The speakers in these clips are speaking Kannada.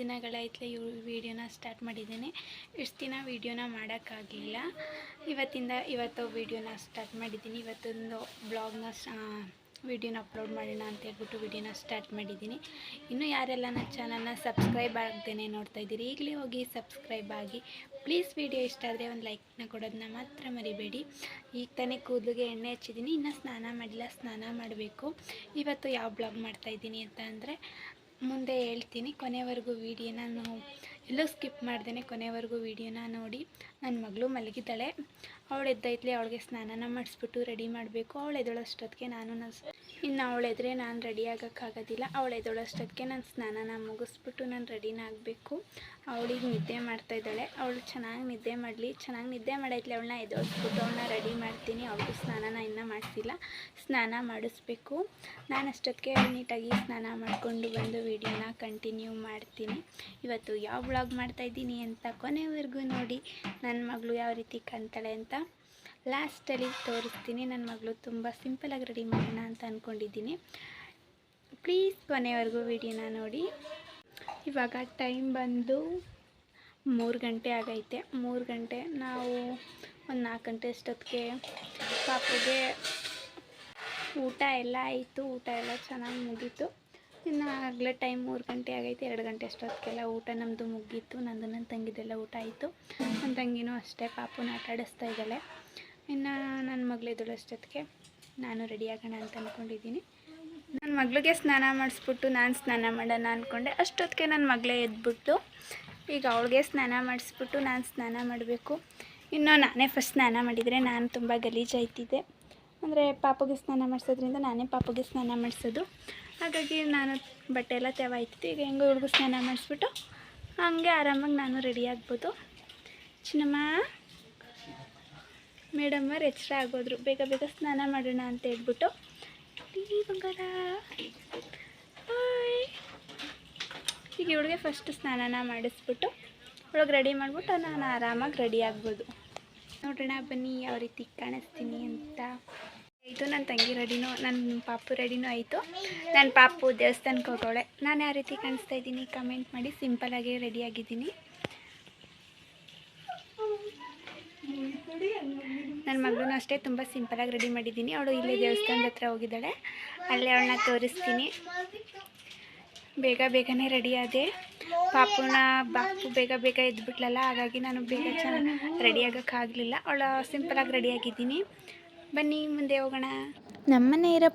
ದಿನಗಳಾಯ್ತಲೆ ಇವ್ ವೀಡಿಯೋನ ಸ್ಟಾರ್ಟ್ ಮಾಡಿದ್ದೀನಿ. ಇಷ್ಟು ದಿನ ವೀಡಿಯೋನ ಮಾಡೋಕ್ಕಾಗಲಿಲ್ಲ ಇವತ್ತಿಂದ ಇವತ್ತು ವೀಡಿಯೋನ ಸ್ಟಾರ್ಟ್ ಮಾಡಿದ್ದೀನಿ. ಇವತ್ತೊಂದು ಬ್ಲಾಗ್ನ ವೀಡಿಯೋನ ಅಪ್ಲೋಡ್ ಮಾಡೋಣ ಅಂತ ಹೇಳ್ಬಿಟ್ಟು ವೀಡಿಯೋನ ಸ್ಟಾರ್ಟ್ ಮಾಡಿದ್ದೀನಿ. ಇನ್ನೂ ಯಾರೆಲ್ಲ ನನ್ನ ಚಾನಲ್ನ ಸಬ್ಸ್ಕ್ರೈಬ್ ಆಗ್ದೇನೆ ನೋಡ್ತಾ ಇದ್ದೀರಿ, ಈಗಲೇ ಹೋಗಿ ಸಬ್ಸ್ಕ್ರೈಬ್ ಆಗಿ, ಪ್ಲೀಸ್ ವಿಡಿಯೋ ಇಷ್ಟ ಆದರೆ ಒಂದು ಲೈಕ್ನ ಕೊಡೋದನ್ನ ಮಾತ್ರ ಮರಿಬೇಡಿ. ಈಗ ತಾನೇ ಕೂದಲಿಗೆ ಎಣ್ಣೆ ಹಚ್ಚಿದ್ದೀನಿ, ಇನ್ನೂ ಸ್ನಾನ ಮಾಡಿಲ್ಲ, ಸ್ನಾನ ಮಾಡಬೇಕು. ಇವತ್ತು ಯಾವ ಬ್ಲಾಗ್ ಮಾಡ್ತಾಯಿದ್ದೀನಿ ಅಂತ ಅಂದರೆ ಮುಂದೆ ಹೇಳ್ತೀನಿ, ಕೊನೆವರೆಗೂ ವೀಡಿಯೋನ ನಾನು ಎಲ್ಲೂ ಸ್ಕಿಪ್ ಮಾಡ್ದೇ ಕೊನೆವರೆಗೂ ವೀಡಿಯೋನ ನೋಡಿ. ನನ್ನ ಮಗಳು ಮಲಗಿದ್ದಾಳೆ. ಅವಳು ಎದ್ದೈತ್ಲೆ, ಅವಳಿಗೆ ಸ್ನಾನನ ಮಾಡಿಸ್ಬಿಟ್ಟು ರೆಡಿ ಮಾಡಬೇಕು. ಅವಳು ಎದ್ದಳಷ್ಟೊತ್ತಿಗೆ ನಾನು ನ ಇನ್ನು ಅವಳೆದ್ರೆ ನಾನು ರೆಡಿ ಆಗೋಕ್ಕಾಗೋದಿಲ್ಲ. ಅವಳು ಎದ್ದೋಳಷ್ಟೊತ್ತಿಗೆ ನಾನು ಸ್ನಾನನ ಮುಗಿಸ್ಬಿಟ್ಟು ನಾನು ರೆಡಿನ ಆಗಬೇಕು. ಅವಳಿಗೆ ನಿದ್ದೆ ಮಾಡ್ತಾಯಿದ್ದಾಳೆ ಅವಳು ಚೆನ್ನಾಗಿ ನಿದ್ದೆ ಮಾಡಲಿ. ಚೆನ್ನಾಗಿ ನಿದ್ದೆ ಮಾಡೈತ್ಲಿ ಅವಳನ್ನ ಎದೋಸ್ಬಿಟ್ಟು ಅವಳನ್ನ ರೆಡಿ ಮಾಡ್ತೀನಿ. ಅವಳಿಗೂ ಸ್ನಾನನ ಇನ್ನೂ ಮಾಡಿಸಿಲ್ಲ. ಸ್ನಾನ ಮಾಡಿಸ್ಬೇಕು. ನಾನು ಅಷ್ಟೊತ್ತಿಗೆ ನೀಟಾಗಿ ಸ್ನಾನ ಮಾಡಿಕೊಂಡು ಬಂದು ವೀಡಿಯೋನ ಕಂಟಿನ್ಯೂ ಮಾಡ್ತೀನಿ. ಇವತ್ತು ಯಾವ ಬ್ಲಾಗ್ ಮಾಡ್ತಾಯಿದ್ದೀನಿ ಅಂತ ಕೊನೆವರೆಗೂ ನೋಡಿ. ನನ್ನ ಮಗಳು ಯಾವ ರೀತಿ ಕಾಣ್ತಾಳೆ ಅಂತ. ಲಾಸ್ಟಲ್ಲಿ ತೋರಿಸ್ತೀನಿ. ನನ್ನ ಮಗಳು ತುಂಬ ಸಿಂಪಲಾಗಿ ರೆಡಿ ಮಾಡೋಣ ಅಂತ ಅಂದ್ಕೊಂಡಿದ್ದೀನಿ ಪ್ಲೀಸ್ ಕೊನೆವರೆಗೂ ವಿಡಿಯೋನ ನೋಡಿ. ಇವಾಗ ಟೈಮ್ ಬಂದು ಮೂರು ಗಂಟೆ ಆಗೈತೆ. ಮೂರು ಗಂಟೆ ನಾವು ಒಂದು ನಾಲ್ಕು ಗಂಟೆ ಅಷ್ಟೊತ್ತಿಗೆ ಪಾಪುಗೆ ಊಟ ಎಲ್ಲ ಆಯಿತು. ಊಟ ಎಲ್ಲ ಚೆನ್ನಾಗಿ ಮುಗೀತು. ಇನ್ನು ಆಗಲೇ ಟೈಮ್ ಮೂರು ಗಂಟೆ ಆಗೈತೆ. ಎರಡು ಗಂಟೆ ಅಷ್ಟೊತ್ತಿಗೆಲ್ಲ ಊಟ ನಮ್ಮದು ಮುಗೀತು. ನಂದು ನನ್ನ ತಂಗಿದೆಲ್ಲ ಊಟ ಆಯಿತು. ನನ್ನ ತಂಗಿನೂ ಅಷ್ಟೇ ಪಾಪುನ ಆಟ ಆಡಿಸ್ತಾ ಇದ್ದಾಳೆ. ಇನ್ನು ನನ್ನ ಮಗಳು ಅಷ್ಟೊತ್ತಿಗೆ ನಾನು ರೆಡಿ ಆಗೋಣ ಅಂತ ಅಂದ್ಕೊಂಡಿದ್ದೀನಿ ನನ್ನ ಮಗಳಿಗೆ ಸ್ನಾನ ಮಾಡಿಸ್ಬಿಟ್ಟು ನಾನು ಸ್ನಾನ ಮಾಡೋಣ ಅಂದ್ಕೊಂಡೆ ಅಷ್ಟೊತ್ತಿಗೆ ನನ್ನ ಮಗಳೇ ಎದ್ಬಿಟ್ಟು ಈಗ ಅವಳಿಗೆ ಸ್ನಾನ ಮಾಡಿಸ್ಬಿಟ್ಟು ನಾನು ಸ್ನಾನ ಮಾಡಬೇಕು. ಇನ್ನು ನಾನೇ ಫಸ್ಟ್ ಸ್ನಾನ ಮಾಡಿದರೆ ನಾನು ತುಂಬ ಗಲೀಜಾಯ್ತಿದ್ದೆ ಅಂದರೆ ಪಾಪುಗೆ ಸ್ನಾನ ಮಾಡಿಸೋದ್ರಿಂದ ನಾನೇ ಪಾಪುಗೆ ಸ್ನಾನ ಮಾಡಿಸೋದು. ಹಾಗಾಗಿ ನಾನು ಬಟ್ಟೆ ಎಲ್ಲ ತೆವ ಆಯ್ತಿತ್ತು ಈಗ ಹೆಂಗೋ ಹುಡುಗ ಸ್ನಾನ ಮಾಡಿಸ್ಬಿಟ್ಟು ಹಂಗೆ ಆರಾಮಾಗಿ ನಾನು ರೆಡಿ ಆಗ್ಬೋದು. ಚಿನ್ನಮ್ಮ. ಮೇಡಮ್ಮರು ಎಚ್ಚರ ಆಗೋದ್ರು. ಬೇಗ ಬೇಗ ಸ್ನಾನ ಮಾಡೋಣ ಅಂತ ಹೇಳ್ಬಿಟ್ಟು. ಬಂಗಾರ. ಈಗ ಇವಳಿಗೆ ಫಸ್ಟ್ ಸ್ನಾನ ಮಾಡಿಸ್ಬಿಟ್ಟು ಒಳಗೆ ರೆಡಿ ಮಾಡಿಬಿಟ್ಟು ನಾನು ಆರಾಮಾಗಿ ರೆಡಿ ಆಗ್ಬೋದು. ನೋಡೋಣ, ಬನ್ನಿ, ಯಾವ ರೀತಿ ಕಾಣಿಸ್ತೀನಿ ಅಂತ. ಆಯಿತು ನನ್ನ ತಂಗಿ ರೆಡಿನೂ ನನ್ನ ಪಾಪು ರೆಡಿನೂ ಆಯಿತು. ನನ್ನ ಪಾಪು ದೇವಸ್ಥಾನಕ್ಕೆ ಹೋಗೋಳೆ. ನಾನು ಯಾವ ರೀತಿ ಕಾಣಿಸ್ತಾ ಇದ್ದೀನಿ ಕಮೆಂಟ್ ಮಾಡಿ ಸಿಂಪಲಾಗಿ ರೆಡಿಯಾಗಿದ್ದೀನಿ ನನ್ನ ಮಗಳೂ ಅಷ್ಟೇ ತುಂಬ ಸಿಂಪಲಾಗಿ ರೆಡಿ ಮಾಡಿದ್ದೀನಿ. ಅವಳು ಇಲ್ಲೇ ದೇವಸ್ಥಾನದ ಹತ್ರ ಹೋಗಿದ್ದಾಳೆ. ಅಲ್ಲೇ ಅವಳನ್ನ ತೋರಿಸ್ತೀನಿ. ಬೇಗ ಬೇಗನೆ ರೆಡಿ ಆದೆ. ಪಾಪುನ ಬಾಪು ಬೇಗ ಬೇಗ ಎದ್ಬಿಟ್ಲಲ್ಲ, ಹಾಗಾಗಿ ನಾನು ಬೇಗ ಚೆನ್ನಾಗಿ ರೆಡಿ ಆಗೋಕ್ಕಾಗಲಿಲ್ಲ ಅವಳು ಸಿಂಪಲಾಗಿ ರೆಡಿಯಾಗಿದ್ದೀನಿ ಬನ್ನಿ, ಮುಂದೆ ಹೋಗೋಣ. ನಮ್ಮನೆ ಇರೋ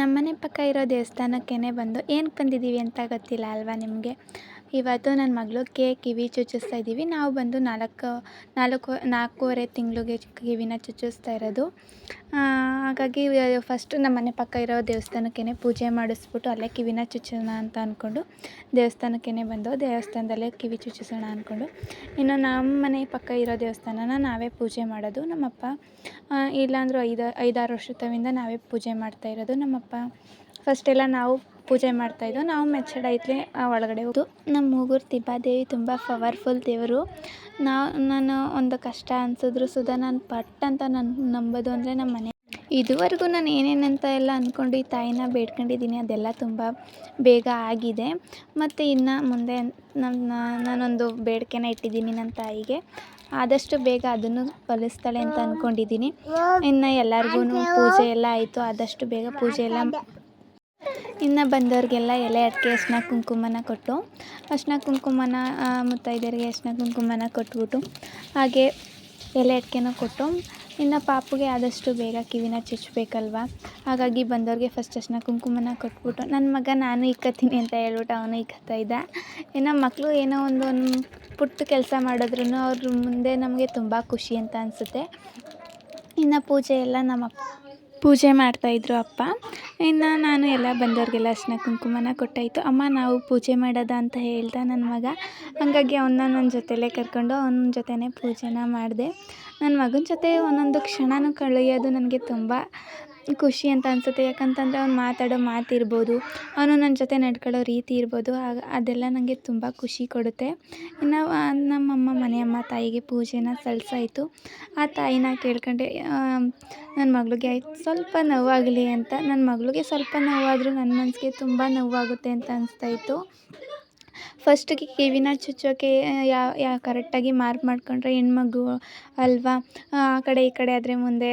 ನಮ್ಮನೆ ಪಕ್ಕ ಇರೋ ದೇವಸ್ಥಾನಕ್ಕೇ ಬಂದು ಏನಕ್ಕೆ ಬಂದಿದ್ದೀವಿ ಅಂತ ಗೊತ್ತಿಲ್ಲ ಅಲ್ವಾ ನಿಮಗೆ? ಇವತ್ತು ನನ್ನ ಮಗಳಿಗೆ ಕಿವಿ ಚುಚ್ಚಿಸ್ತಾ ಇದ್ದೀವಿ. ನಾವು ಬಂದು ನಾಲ್ಕು ನಾಲ್ಕು, ನಾಲ್ಕೂವರೆ ತಿಂಗಳಿಗೆ ಕಿವಿನ ಚುಚ್ಚಿಸ್ತಾ ಇರೋದು. ಹಾಗಾಗಿ ಫಸ್ಟು ನಮ್ಮ ಮನೆ ಪಕ್ಕ ಇರೋ ದೇವಸ್ಥಾನಕ್ಕೇ ಪೂಜೆ ಮಾಡಿಸ್ಬಿಟ್ಟು ಅಲ್ಲೇ ಕಿವಿನ ಚುಚ್ಚೋಣ ಅಂತ ಅಂದ್ಕೊಂಡು ದೇವಸ್ಥಾನಕ್ಕೇ ಬಂದು ದೇವಸ್ಥಾನದಲ್ಲೇ ಕಿವಿ ಚುಚ್ಚಿಸೋಣ ಅಂದ್ಕೊಂಡು ಇನ್ನು ನಮ್ಮ ಮನೆ ಪಕ್ಕ ಇರೋ ದೇವಸ್ಥಾನನ ನಾವೇ ಪೂಜೆ ಮಾಡೋದು. ನಮ್ಮಪ್ಪ ಇಲ್ಲಾಂದ್ರೂ ಐದು, ಐದಾರು ವರ್ಷದಿಂದ ನಾವೇ ಪೂಜೆ ಮಾಡ್ತಾ ಇರೋದು. ನಮ್ಮಪ್ಪ ಫಸ್ಟೆಲ್ಲ ನಾವು ಪೂಜೆ ಮಾಡ್ತಾಯಿದ್ದೋ ನಾವು ಮೆಚ್ಚಡ ಐತ್ಲೆ ಒಳಗಡೆ ಹೋದು ನಮ್ಮ ಮೂಗೂರು ತಿಬ್ಬಾದೇವಿ ತುಂಬ ಪವರ್ಫುಲ್ ದೇವರು. ನಾವು, ನಾನು ಒಂದು ಕಷ್ಟ ಅನ್ಸಿದ್ರು ಸುಧಾ ನಾನು ಪಟ್ ಅಂತ ನಾನು ನಂಬೋದು ಅಂದರೆ ನಮ್ಮ ಮನೆ. ಇದುವರೆಗೂ ನಾನು ಏನೇನಂತ ಎಲ್ಲ ಅಂದ್ಕೊಂಡು ಈ ತಾಯಿನ ಬೇಡ್ಕೊಂಡಿದ್ದೀನಿ. ಅದೆಲ್ಲ ತುಂಬ ಬೇಗ ಆಗಿದೆ. ಮತ್ತು ಇನ್ನು ಮುಂದೆ ನನ್ನ ನಾನೊಂದು ಬೇಡಿಕೆನ ಇಟ್ಟಿದ್ದೀನಿ ನನ್ನ ತಾಯಿಗೆ. ಆದಷ್ಟು ಬೇಗ ಅದನ್ನು ಫಲಿಸ್ತಾಳೆ ಅಂತ ಅಂದ್ಕೊಂಡಿದ್ದೀನಿ ಇನ್ನು ಎಲ್ಲರಿಗೂ ಪೂಜೆ ಎಲ್ಲ ಆಯಿತು. ಆದಷ್ಟು ಬೇಗ ಪೂಜೆ ಎಲ್ಲ ಇನ್ನು ಬಂದವ್ರಿಗೆಲ್ಲ ಎಲೆ ಅಡಿಕೆ ಅರ್ಶಿನ ಕುಂಕುಮನ ಕೊಟ್ಟು ಅರ್ಶಿನ ಕುಂಕುಮನ ಮುತ್ತೈದೆಯರಿಗೆ ಅರ್ಶಿನ ಕುಂಕುಮನ ಕೊಟ್ಬಿಟ್ಟು, ಹಾಗೆ ಎಲೆ ಅಡಿಕೆನ ಕೊಟ್ಟು, ಇನ್ನು ಪಾಪುಗೆ ಆದಷ್ಟು ಬೇಗ ಕಿವಿನ ಚುಚ್ಚಬೇಕಲ್ವ ಹಾಗಾಗಿ ಬಂದವ್ರಿಗೆ ಫಸ್ಟ್ ಅರ್ಶಿನ ಕುಂಕುಮನ ಕೊಟ್ಬಿಟ್ಟು ನನ್ನ ಮಗ ನಾನು ಇಕ್ಕತ್ತೀನಿ ಅಂತ ಹೇಳ್ಬಿಟ್ಟು ಅವನು ಇಕ್ಕತ್ತಾ ಇದ್ದ. ಇನ್ನು ಮಕ್ಕಳು ಏನೋ ಒಂದು ಒಂದು ಪುಟ್ಟ ಕೆಲಸ ಮಾಡಿದ್ರು ಅವ್ರ ಮುಂದೆ ನಮಗೆ ತುಂಬ ಖುಷಿ ಅಂತ ಅನಿಸುತ್ತೆ. ಇನ್ನು ಪೂಜೆ ಎಲ್ಲ ನಮ್ಮ ಪೂಜೆ ಮಾಡ್ತಾಯಿದ್ರು ಅಪ್ಪ. ಇನ್ನು ನಾನು ಎಲ್ಲ ಬಂದವ್ರಿಗೆಲ್ಲ ಅರ್ಶಿನ ಕುಂಕುಮನ ಕೊಟ್ಟಾಯಿತು. ಅಮ್ಮ, ನಾವು ಪೂಜೆ ಮಾಡೋದ ಅಂತ ಹೇಳ್ದ ನನ್ನ ಮಗ. ಹಾಗಾಗಿ ಅವನ್ನ ನನ್ನ ಜೊತೆಲೇ ಕರ್ಕೊಂಡು ಅವನ ಜೊತೆನೇ ಪೂಜೆನ ಮಾಡಿದೆ. ನನ್ನ ಮಗನ ಜೊತೆ ಒಂದೊಂದು ಕ್ಷಣನೂ ಕಳೆಯೋದು ನನಗೆ ತುಂಬ ಖುಷಿ ಅಂತ ಅನಿಸುತ್ತೆ. ಯಾಕಂತಂದರೆ ಅವ್ನು ಮಾತಾಡೋ ಮಾತು ಇರ್ಬೋದು, ಅವನು ನನ್ನ ಜೊತೆ ನಡ್ಕೊಳ್ಳೋ ರೀತಿ ಇರ್ಬೋದು, ಆಗ ಅದೆಲ್ಲ ನನಗೆ ತುಂಬ ಖುಷಿ ಕೊಡುತ್ತೆ. ಇನ್ನು ನಮ್ಮಮ್ಮ ಮನೆಯಮ್ಮ ತಾಯಿಗೆ ಪೂಜೆನ ಸಲ್ಲಿಸಾಯ್ತು ಆ ತಾಯಿನ ಕೇಳ್ಕೊಂಡೆ ನನ್ನ ಮಗಳಿಗೆ ಸ್ವಲ್ಪ ನೋವಾಗಲಿ ಅಂತ. ನನ್ನ ಮಗಳಿಗೆ ಸ್ವಲ್ಪ ನೋವಾದರೂ ನನ್ನ ಮನಸ್ಸಿಗೆ ತುಂಬ ನೋವಾಗುತ್ತೆ ಅಂತ ಅನಿಸ್ತಾಯಿತ್ತು ಫಸ್ಟಿಗೆ ಕಿವಿನ ಚುಚ್ಚೋಕೆ ಯಾ ಯಾ ಕರೆಕ್ಟಾಗಿ ಮಾರ್ಕ್ ಮಾಡಿಕೊಂಡ್ರೆ ಹೆಣ್ಮಗು ಅಲ್ವಾ? ಆ ಕಡೆ ಈ ಕಡೆ ಆದರೆ ಮುಂದೆ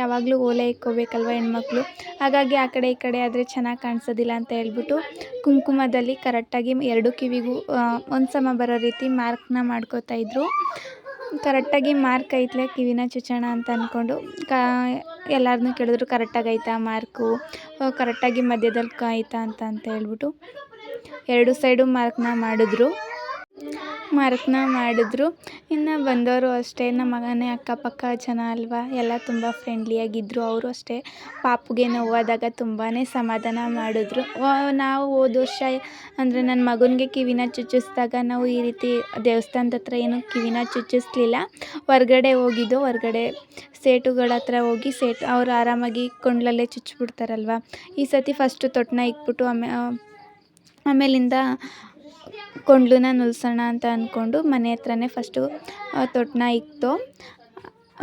ಯಾವಾಗಲೂ ಓಲೆ ಇಕ್ಕೋಬೇಕಲ್ವ ಹೆಣ್ಮಕ್ಳು? ಹಾಗಾಗಿ ಆ ಕಡೆ ಈ ಕಡೆ ಆದರೆ ಚೆನ್ನಾಗಿ ಕಾಣಿಸೋದಿಲ್ಲ ಅಂತ ಹೇಳ್ಬಿಟ್ಟು ಕುಂಕುಮದಲ್ಲಿ ಕರೆಕ್ಟಾಗಿ ಎರಡು ಕಿವಿಗೂ ಒಂದು ಸಮ ಬರೋ ರೀತಿ ಮಾರ್ಕ್ನ ಮಾಡ್ಕೋತಾ ಇದ್ರು. ಕರೆಕ್ಟಾಗಿ ಮಾರ್ಕ್ ಐತ್ಲೆ ಕಿವಿನ ಚುಚ್ಚೋಣ ಅಂತ ಅಂದ್ಕೊಂಡು ಕಾ ಎಲ್ಲರನ್ನೂ ಕೇಳಿದ್ರು ಕರೆಕ್ಟಾಗಿ ಐತಾ ಮಾರ್ಕು ಕರೆಕ್ಟಾಗಿ ಮಧ್ಯದಲ್ಲಿ ಆಯ್ತಾ ಅಂತ ಅಂತ ಹೇಳ್ಬಿಟ್ಟು. ಎರಡು ಸೈಡು ಮಾರ್ಕ್ನ ಮಾಡಿದ್ರು. ಮಾರ್ಕ್ನ ಮಾಡಿದ್ರು. ಇನ್ನು ಬಂದವರು ಅಷ್ಟೇ, ನಮ್ಮ ಮಗನೇ ಅಕ್ಕಪಕ್ಕ ಜನ ಅಲ್ವಾ? ಎಲ್ಲ ತುಂಬ ಫ್ರೆಂಡ್ಲಿಯಾಗಿದ್ದರು ಅವರು ಅಷ್ಟೇ ಪಾಪುಗೆ ನೋವಾದಾಗ ತುಂಬಾ ಸಮಾಧಾನ ಮಾಡಿದ್ರು. ನಾವು ಹೋದ ವರ್ಷ ಅಂದರೆ ನನ್ನ ಮಗನಿಗೆ ಕಿವಿನ ಚುಚ್ಚಿಸ್ದಾಗ ನಾವು ಈ ರೀತಿ ದೇವಸ್ಥಾನದ ಹತ್ರ ಏನು ಕಿವಿನ ಚುಚ್ಚಿಸ್ಲಿಲ್ಲ. ಹೊರಗಡೆ ಹೋಗಿದ್ದು, ಹೊರ್ಗಡೆ ಸೇಟುಗಳ ಹತ್ರ ಹೋಗಿ ಸೇಟು, ಅವರು ಆರಾಮಾಗಿ ಕೊಂಡ್ಲಲ್ಲೇ ಚುಚ್ಚಿಬಿಡ್ತಾರಲ್ವ ಈ ಸತಿ ಫಸ್ಟು ತೊಟ್ಟನ್ನ ಇಕ್ಬಿಟ್ಟು ಆಮೇ ಆಮೇಲಿಂದ ಕೊಂಡ್ಲನ್ನ ನುಲ್ಸೋಣ ಅಂತ ಅಂದ್ಕೊಂಡು ಮನೆ ಹತ್ರನೇ ಫಸ್ಟು ತೊಟ್ಟನ್ನ ಇಕ್ತು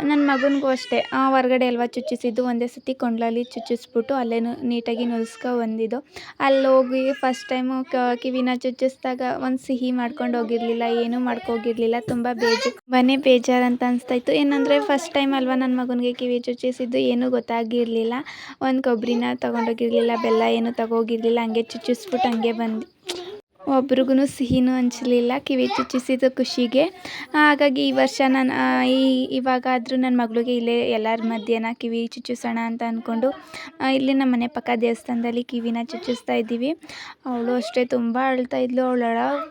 ನನ್ನ ಮಗನಿಗೂ ಅಷ್ಟೇ. ಹೊರ್ಗಡೆ ಅಲ್ವಾ ಚುಚ್ಚಿಸಿದ್ದು? ಒಂದೇ ಸತಿ ಕೊಂಡ್ಲಲ್ಲಿ ಚುಚ್ಚಿಸ್ಬಿಟ್ಟು ಅಲ್ಲೇ ನೀಟಾಗಿ ನುಲ್ಸ್ಕೊ ಬಂದಿದ್ದು. ಅಲ್ಲಿ ಹೋಗಿ ಫಸ್ಟ್ ಟೈಮು ಕಿವಿನ ಚುಚ್ಚಿಸ್ದಾಗ ಒಂದು ಸಿಹಿ ಮಾಡ್ಕೊಂಡು ಹೋಗಿರಲಿಲ್ಲ, ಏನೂ ಮಾಡ್ಕೋಗಿರಲಿಲ್ಲ. ತುಂಬ ಬೇಜಾರು ತುಂಬಾ ಬೇಜಾರು ಅಂತ ಅನಿಸ್ತಾಯಿತ್ತು ಏನಂದರೆ ಫಸ್ಟ್ ಟೈಮ್ ಅಲ್ವಾ ನನ್ನ ಮಗನಿಗೆ ಕಿವಿ ಚುಚ್ಚಿಸಿದ್ದು ಏನೂ ಗೊತ್ತಾಗಿರಲಿಲ್ಲ. ಒಂದು ಕೊಬ್ಬರಿನ ತೊಗೊಂಡೋಗಿರಲಿಲ್ಲ, ಬೆಲ್ಲ ಏನೂ ತಗೋಗಿರಲಿಲ್ಲ, ಹಂಗೆ ಚುಚ್ಚಿಸ್ಬಿಟ್ಟು ಹಂಗೆ ಬಂದು ಒಬ್ರಿಗೂ ಸಿಹಿನೂ ಹಂಚಲಿಲ್ಲ, ಕಿವಿ ಚುಚ್ಚಿಸಿದ ಖುಷಿಗೆ. ಹಾಗಾಗಿ ಈ ವರ್ಷ ನಾನು ಈ, ಇವಾಗಾದರೂ ನನ್ನ ಮಗಳಿಗೆ ಇಲ್ಲೇ ಎಲ್ಲರ ಮಧ್ಯಾಹ್ನ ಕಿವಿ ಚುಚ್ಚಿಸೋಣ ಅಂತ ಅಂದ್ಕೊಂಡು ಇಲ್ಲಿ ನಮ್ಮ ಮನೆ ಪಕ್ಕ ದೇವಸ್ಥಾನದಲ್ಲಿ ಕಿವಿನ ಚುಚ್ಚಿಸ್ತಾ ಇದ್ದೀವಿ. ಅವಳು ಅಷ್ಟೇ ತುಂಬ ಅಳ್ತಾ ಇದ್ಲು ಅವಳ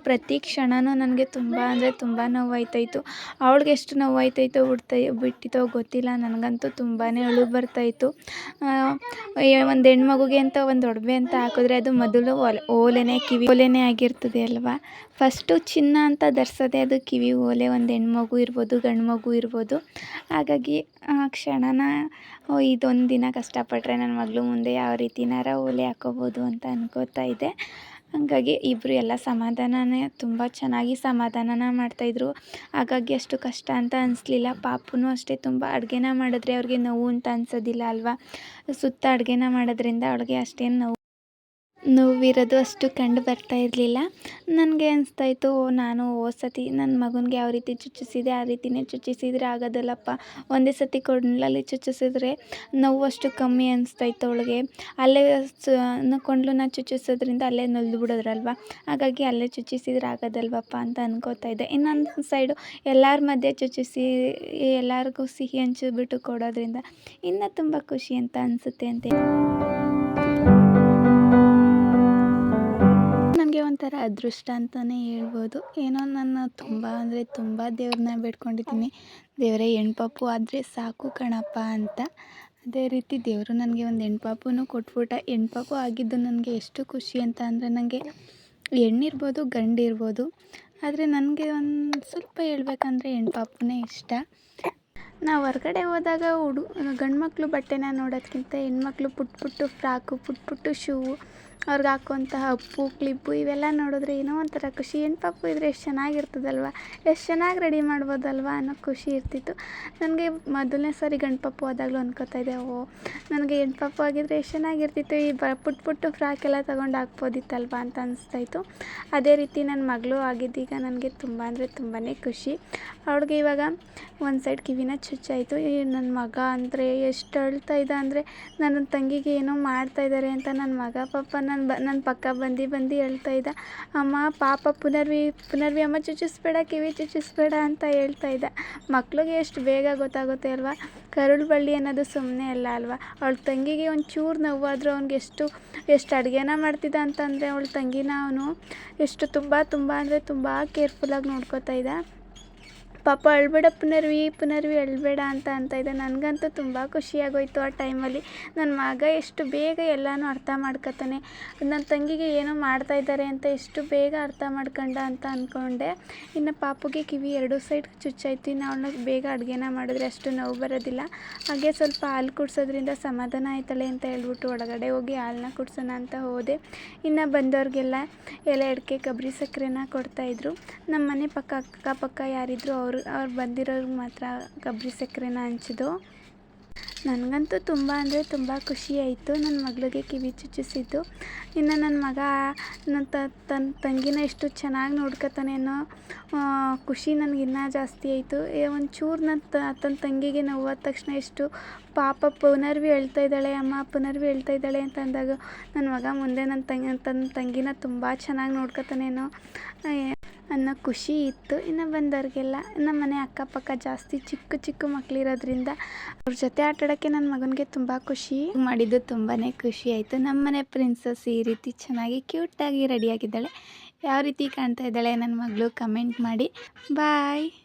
ಪ್ರತಿ ಕ್ಷಣವೂ ನನಗೆ ತುಂಬ ಅಂದರೆ ತುಂಬ ನೋವಾಯ್ತಾಯಿತ್ತು ಅವಳಿಗೆ ಎಷ್ಟು ನೋವಾಯ್ತಾಯಿತ್ತೋ ಬಿಡ್ತಾ, ಬಿಟ್ಟಿತೋ ಗೊತ್ತಿಲ್ಲ, ನನಗಂತೂ ತುಂಬಾ ಅಳು ಬರ್ತಾಯಿತ್ತು ಒಂದು ಹೆಣ್ಮಗುಗೆ ಅಂತ ಒಂದು ಒಡವೆ ಅಂತ ಹಾಕಿದ್ರೆ ಅದು ಮೊದಲು ಒಲೆ, ಓಲೆನೇ, ಕಿವಿ ಓಲೆನೇ ಆಗಿರ್ತದೆ ಅಲ್ವಾ? ಫಸ್ಟು ಚಿನ್ನ ಅಂತ ಧರಿಸೋದೇ ಅದು ಕಿವಿ ಓಲೆ, ಒಂದು ಹೆಣ್ಮಗು ಇರ್ಬೋದು ಗಂಡು ಮಗು ಇರ್ಬೋದು. ಹಾಗಾಗಿ, ಆ, ಕ್ಷಣನ ಇದೊಂದು ದಿನ ಕಷ್ಟಪಟ್ಟರೆ ನನ್ನ ಮಗಳು ಮುಂದೆ ಯಾವ ರೀತಿನಾರ ಓಲೆ ಹಾಕೋಬೋದು ಅಂತ ಅನ್ಕೋತಾ ಇದ್ದೆ ಹಾಗಾಗಿ ಇಬ್ಬರು ಎಲ್ಲ ಸಮಾಧಾನನೇ, ತುಂಬ ಚೆನ್ನಾಗಿ ಸಮಾಧಾನನ ಮಾಡ್ತಾಯಿದ್ರು ಹಾಗಾಗಿ ಅಷ್ಟು ಕಷ್ಟ ಅಂತ ಅನಿಸ್ಲಿಲ್ಲ. ಪಾಪುನೂ ಅಷ್ಟೇ ತುಂಬ ಅಡುಗೆನ ಮಾಡಿದ್ರೆ ಅವ್ರಿಗೆ ನೋವು ಅಂತ ಅನ್ಸೋದಿಲ್ಲ ಅಲ್ವಾ? ಸುತ್ತ ಅಡುಗೆನ ಮಾಡೋದ್ರಿಂದ ಅವಳಿಗೆ ಅಷ್ಟೇನು ನೋವು ನೋವಿರೋದು ಅಷ್ಟು ಕಂಡು ಬರ್ತಾ ಇರಲಿಲ್ಲ. ನನಗೆ ಅನಿಸ್ತಾಯಿತ್ತು ನಾನು ಹೋದ ಸತಿ ನನ್ನ ಮಗನಿಗೆ ಯಾವ ರೀತಿ ಚುಚ್ಚಿಸಿದೆ, ಆ ರೀತಿಯೇ ಚುಚ್ಚಿಸಿದರೆ ಆಗೋದಲ್ಲಪ್ಪ. ಒಂದೇ ಸತಿ ಕೊಂಡ್ಲಲ್ಲಿ ಚುಚ್ಚಿಸಿದ್ರೆ ನೋವು ಅಷ್ಟು ಕಮ್ಮಿ ಅನಿಸ್ತಾಯಿತ್ತು ಅವಳಿಗೆ. ಅಲ್ಲೇ ಕೊಂಡ್ಲನ್ನ ಚುಚ್ಚಿಸೋದ್ರಿಂದ ಅಲ್ಲೇ ನೊಲ್ದು ಬಿಡೋದ್ರಲ್ವ ಹಾಗಾಗಿ ಅಲ್ಲೇ ಚುಚ್ಚಿಸಿದ್ರೆ ಆಗೋದಲ್ವಪ್ಪ ಅಂತ ಅನ್ಕೋತಾ ಇದ್ದೆ. ಇನ್ನೊಂದು ಸೈಡು ಎಲ್ಲರ ಮಧ್ಯೆ ಚುಚ್ಚಿಸಿ, ಎಲ್ಲರಿಗೂ ಸಿಹಿ ಹಂಚಿಬಿಟ್ಟು ಕೊಡೋದ್ರಿಂದ ಇನ್ನೂ ತುಂಬ ಖುಷಿ ಅಂತ ಅನಿಸುತ್ತೆ ಅಂತ ನನಗೆ ಒಂಥರ ಅದೃಷ್ಟ ಅಂತಲೇ ಹೇಳ್ಬೋದು. ಏನೋ ನಾನು ತುಂಬ ಅಂದರೆ ತುಂಬ ದೇವ್ರನ್ನ ಬೇಡ್ಕೊಂಡಿದ್ದೀನಿ. ದೇವರೇ, ಹೆಣ್ಪಾಪು ಆದರೆ ಸಾಕು ಕಣಪ್ಪ ಅಂತ. ಅದೇ ರೀತಿ ದೇವರು ನನಗೆ ಒಂದು ಹೆಣ್ಪಾಪೂ ಕೊಟ್ಬಿಟ್ಟ, ಹೆಣ್ಪಾಪು ಆಗಿದ್ದು ನನಗೆ ಎಷ್ಟು ಖುಷಿ ಅಂತ ಅಂದರೆ ನನಗೆ ಹೆಣ್ಣಿರ್ಬೋದು, ಗಂಡಿರ್ಬೋದು. ಆದರೆ ನನಗೆ ಒಂದು ಸ್ವಲ್ಪ ಹೇಳ್ಬೇಕಂದ್ರೆ ಹೆಣ್ಪಾಪುನೇ ಇಷ್ಟ. ನಾವು ಹೊರ್ಗಡೆ ಹೋದಾಗ ಹುಡು ಗಂಡು ಮಕ್ಕಳು ಬಟ್ಟೆನ ನೋಡೋದ್ಕಿಂತ ಹೆಣ್ಮಕ್ಳು ಪುಟ್ಟ ಪುಟ್ಟು ಫ್ರಾಕು ಪುಟ್ಟ ಪುಟ್ಟು ಶೂ ಅವ್ರಿಗೆ ಹಾಕುವಂತಹ ಅಪ್ಪು ಕ್ಲಿಪ್ಪು ಇವೆಲ್ಲ ನೋಡಿದ್ರೆ ಏನೋ ಒಂಥರ ಖುಷಿ. ಏನು ಪಾಪು ಇದ್ರೆ ಎಷ್ಟು ಚೆನ್ನಾಗಿರ್ತದಲ್ವ? ಎಷ್ಟು ಚೆನ್ನಾಗಿ ರೆಡಿ ಮಾಡ್ಬೋದಲ್ವ ಅನ್ನೋ ಖುಷಿ ಇರ್ತಿತ್ತು. ನನಗೆ ಮೊದಲನೇ ಸಾರಿ ಗಂಡು ಆದಾಗಲೂ ಅನ್ಕೋತಾ ಇದ್ದೆ ಓ ನನಗೆ ಹೆಣ್ಣು ಪಾಪು ಆಗಿದ್ರೆ ಎಷ್ಟು ಚೆನ್ನಾಗಿರ್ತಿತ್ತು. ಈ ಬ ಪುಟ್ಟ ಪುಟ್ಟು ಫ್ರಾಕ್ ಎಲ್ಲ ತೊಗೊಂಡು ಹಾಕ್ಬೋದಿತ್ತಲ್ವ ಅಂತ ಅನಿಸ್ತಾಯಿತ್ತು. ಅದೇ ರೀತಿ ನನ್ನ ಮಗಳು ಆಗಿದ್ದೀಗ ನನಗೆ ತುಂಬ ಅಂದರೆ ತುಂಬಾ ಖುಷಿ. ಅವಳಿಗೆ ಇವಾಗ ಒಂದು ಸೈಡ್ ಕಿವಿನ ಚುಚ್ಚಾಯಿತು. ನನ್ನ ಮಗ ಅಂದರೆ ಎಷ್ಟು ಅಳ್ತಾ ಇದ್ದ ಅಂದರೆ ನನ್ನ ತಂಗಿಗೆ ಏನೋ ಮಾಡ್ತಾಯಿದ್ದಾರೆ ಅಂತ ನನ್ನ ಮಗ ಪಾಪ ನನ್ನ ಬ ನನ್ನ ಪಕ್ಕ ಬಂದು ಬಂದು ಹೇಳ್ತಾ ಇದ್ದ, ಅಮ್ಮ, ಪಾಪ ಪುನರ್ವಿ ಪುನರ್ವಿ ಅಮ್ಮ ಚುಚ್ಚಿಸ್ಬೇಡ, ಕಿವಿ ಚುಚ್ಚಿಸ್ಬೇಡ ಅಂತ ಹೇಳ್ತಾ ಇದ್ದ. ಮಕ್ಳಿಗೆ ಎಷ್ಟು ಬೇಗ ಗೊತ್ತಾಗುತ್ತೆ ಅಲ್ವಾ? ಕರುಳು ಬಳ್ಳಿ ಅನ್ನೋದು ಸುಮ್ಮನೆ ಅಲ್ಲ ಅಲ್ವಾ? ಅವಳ ತಂಗಿಗೆ ಒಂದು ಚೂರು ನೋವಾದರೂ ಅವ್ನಿಗೆ ಎಷ್ಟು ಎಷ್ಟು ಅಡುಗೆನ ಮಾಡ್ತಿದ್ದ ಅಂತಂದರೆ ಅವಳ ತಂಗಿನ ಅವನು ಎಷ್ಟು ತುಂಬ ತುಂಬ ಅಂದರೆ ತುಂಬ ಕೇರ್ಫುಲ್ಲಾಗಿ ನೋಡ್ಕೋತಾ ಇದ್ದ. ಪಾಪ ಅಳಬೇಡ ಪುನರ್ವಿ ಪುನರ್ವಿ ಅಳಬೇಡ ಅಂತ ಅಂತ ಇದೆ. ನನಗಂತೂ ತುಂಬ ಖುಷಿಯಾಗೋಯ್ತು ಆ ಟೈಮಲ್ಲಿ. ನನ್ನ ಮಗ ಎಷ್ಟು ಬೇಗ ಎಲ್ಲನೂ ಅರ್ಥ ಮಾಡ್ಕೊತಾನೆ ನನ್ನ ತಂಗಿಗೆ ಏನೋ ಮಾಡ್ತಾ ಇದ್ದಾರೆ ಅಂತ ಎಷ್ಟು ಬೇಗ ಅರ್ಥ ಮಾಡ್ಕೊಂಡ ಅಂತ ಅಂದ್ಕೊಂಡೆ ಇನ್ನು ಪಾಪುಗೆ ಕಿವಿ ಎರಡು ಸೈಡ್ ಚುಚ್ಚಾಯ್ತು. ಇನ್ನು ಅವಳನ್ನ ಬೇಗ ಅಡುಗೆನ ಮಾಡಿದ್ರೆ ಅಷ್ಟು ನೋವು ಬರೋದಿಲ್ಲ. ಹಾಗೆ ಸ್ವಲ್ಪ ಹಾಲು ಕುಡ್ಸೋದ್ರಿಂದ ಸಮಾಧಾನ ಆಯ್ತಾಳೆ ಅಂತ ಹೇಳ್ಬಿಟ್ಟು ಒಳಗಡೆ ಹೋಗಿ ಹಾಲನ್ನ ಕುಡ್ಸೋಣ ಅಂತ ಹೋದೆ. ಇನ್ನು ಬಂದವ್ರಿಗೆಲ್ಲ ಎಲೆ ಅಡಿಕೆ ಕೊಬ್ಬರಿ ಸಕ್ಕರೆನ ಕೊಡ್ತಾಯಿದ್ರು ನಮ್ಮ ಮನೆ ಪಕ್ಕ ಅಕ್ಕಪಕ್ಕ ಯಾರಿದ್ರು, ಅವರು ಅವ್ರು ಅವ್ರು ಬಂದಿರೋರ್ಗೆ ಮಾತ್ರ ಕೊಬ್ಬರಿ ಸಕ್ಕರೆನ ಹಂಚಿದ್ದು. ನನಗಂತೂ ತುಂಬ ಅಂದರೆ ತುಂಬ ಖುಷಿ ಆಯಿತು. ನನ್ನ ಮಗಳಿಗೆ ಕಿವಿ ಚುಚ್ಚಿಸಿದ್ದು. ಇನ್ನು ನನ್ನ ಮಗ ನನ್ನ ತನ್ನ ತಂಗಿನ ಎಷ್ಟು ಚೆನ್ನಾಗಿ ನೋಡ್ಕೊತಾನೆ ಅನ್ನೋ ಖುಷಿ ನನಗೆ ಇನ್ನೂ ಜಾಸ್ತಿ ಆಯಿತು. ಒಂಚೂರು ನನ್ನ ತನ್ನ ತಂಗಿಗೆ ನೋವಾದ ತಕ್ಷಣ ಎಷ್ಟು ಪಾಪ ಪುನರ್ವಿ ಹೇಳ್ತಾ ಇದ್ದಾಳೆ, ಅಮ್ಮ ಪುನರ್ವಿ ಹೇಳ್ತಾ ಇದ್ದಾಳೆ ಅಂತ ಅಂದಾಗ ನನ್ನ ಮಗ ಮುಂದೆ ನನ್ನ ತಂಗಿ ತನ್ನ ತಂಗಿನ ತುಂಬ ಚೆನ್ನಾಗಿ ನೋಡ್ಕೊತಾನೇನೋ ಅನ್ನೋ ಖುಷಿ ಇತ್ತು. ಇನ್ನು ಬಂದವ್ರಿಗೆಲ್ಲ, ನಮ್ಮ ಮನೆ ಅಕ್ಕಪಕ್ಕ ಜಾಸ್ತಿ ಚಿಕ್ಕ ಚಿಕ್ಕ ಮಕ್ಕಳಿರೋದ್ರಿಂದ ಅವ್ರ ಜೊತೆ ಆಟ ಆಡೋಕ್ಕೆ ನನ್ನ ಮಗನಿಗೆ ತುಂಬ ಖುಷಿ. ಮಾಡಿದ್ದು ತುಂಬಾ ಖುಷಿ ಆಯಿತು. ನಮ್ಮ ಮನೆ ಪ್ರಿನ್ಸಸ್ ಈ ರೀತಿ ಚೆನ್ನಾಗಿ ಕ್ಯೂಟಾಗಿ ರೆಡಿಯಾಗಿದ್ದಾಳೆ ಯಾವ ರೀತಿ ಕಾಣ್ತಾ ಇದ್ದಾಳೆ ನನ್ನ ಮಗಳು ಕಮೆಂಟ್ ಮಾಡಿ. ಬಾಯ್